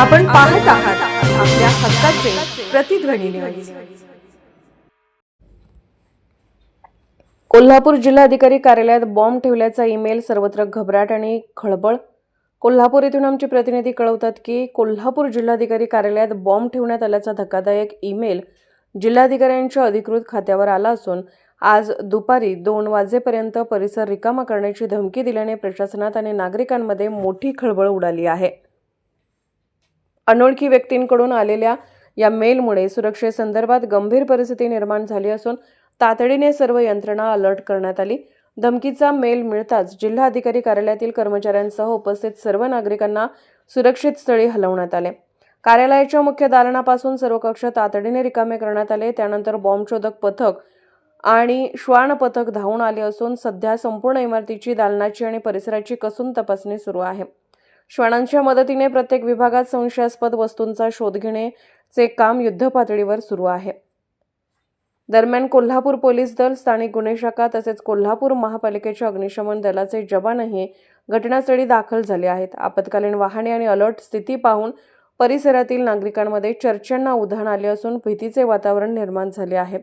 आपण पाहत आहात आपल्या हक्काचे प्रतिध्वनी न्यूज कोल्हापूर जिल्हाधिकारी कार्यालयात बॉम्ब ठेवल्याचा ईमेल सर्वत्र घबराट आणि खळबळ. कोल्हापूर येथून आमचे प्रतिनिधी कळवतात की कोल्हापूर जिल्हाधिकारी कार्यालयात बॉम्ब ठेवण्यात आल्याचा धक्कादायक ईमेल जिल्हाधिकाऱ्यांच्या अधिकृत खात्यावर आला असून आज दुपारी दोन वाजेपर्यंत परिसर रिकामा करण्याची धमकी दिल्याने प्रशासनात आणि नागरिकांमध्ये मोठी खळबळ उडाली आहे. अनोळखी व्यक्तींकडून आलेल्या या मेलमुळे सुरक्षेसंदर्भात गंभीर परिस्थिती निर्माण झाली असून तातडीने सर्व यंत्रणा अलर्ट करण्यात आली. धमकीचा मेल मिळताच जिल्हाधिकारी कार्यालयातील कर्मचाऱ्यांसह उपस्थित सर्व नागरिकांना सुरक्षित स्थळी हलवण्यात आले. कार्यालयाच्या मुख्य दालनापासून सर्व कक्ष तातडीने रिकामे करण्यात आले. त्यानंतर बॉम्बशोधक पथक आणि श्वान पथक धावून आले असून सध्या संपूर्ण इमारतीची दालनाची आणि परिसराची कसून तपासणी सुरू आहे. श्वानांच्या मदतीने प्रत्येक विभागात संशयास्पद वस्तूंचा शोध घेण्याचे काम युद्धपातळीवर सुरू आहे. दरम्यान कोल्हापूर पोलीस दल स्थानिक गुन्हे शाखा तसेच कोल्हापूर महापालिकेच्या अग्निशमन दलाचे जवानही घटनास्थळी दाखल झाले आहेत. आपत्कालीन वाहने आणि अलर्ट स्थिती पाहून परिसरातील नागरिकांमध्ये चर्चांना उधाण आले असून भीतीचे वातावरण निर्माण झाले आहे.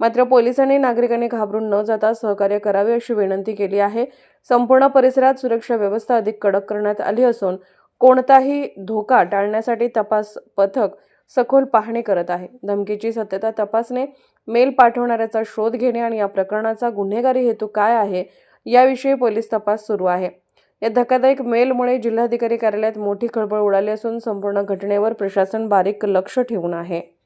मात्र पोलिसांनी नागरिकांनी घाबरून न जाता सहकार्य करावे अशी विनंती केली आहे. संपूर्ण परिसरात सुरक्षा व्यवस्था अधिक कडक करण्यात आली असून कोणताही धोका टाळण्यासाठी तपास पथक सखोल पाहणी करत आहे. धमकीची सत्यता तपासणे मेल पाठवणाऱ्याचा शोध घेणे आणि या प्रकरणाचा गुन्हेगारी हेतू काय आहे याविषयी पोलीस तपास सुरू आहे. या धक्कादायक मेलमुळे जिल्हाधिकारी कार्यालयात मोठी खळबळ उडाली असून संपूर्ण घटनेवर प्रशासन बारीक लक्ष ठेवून आहे.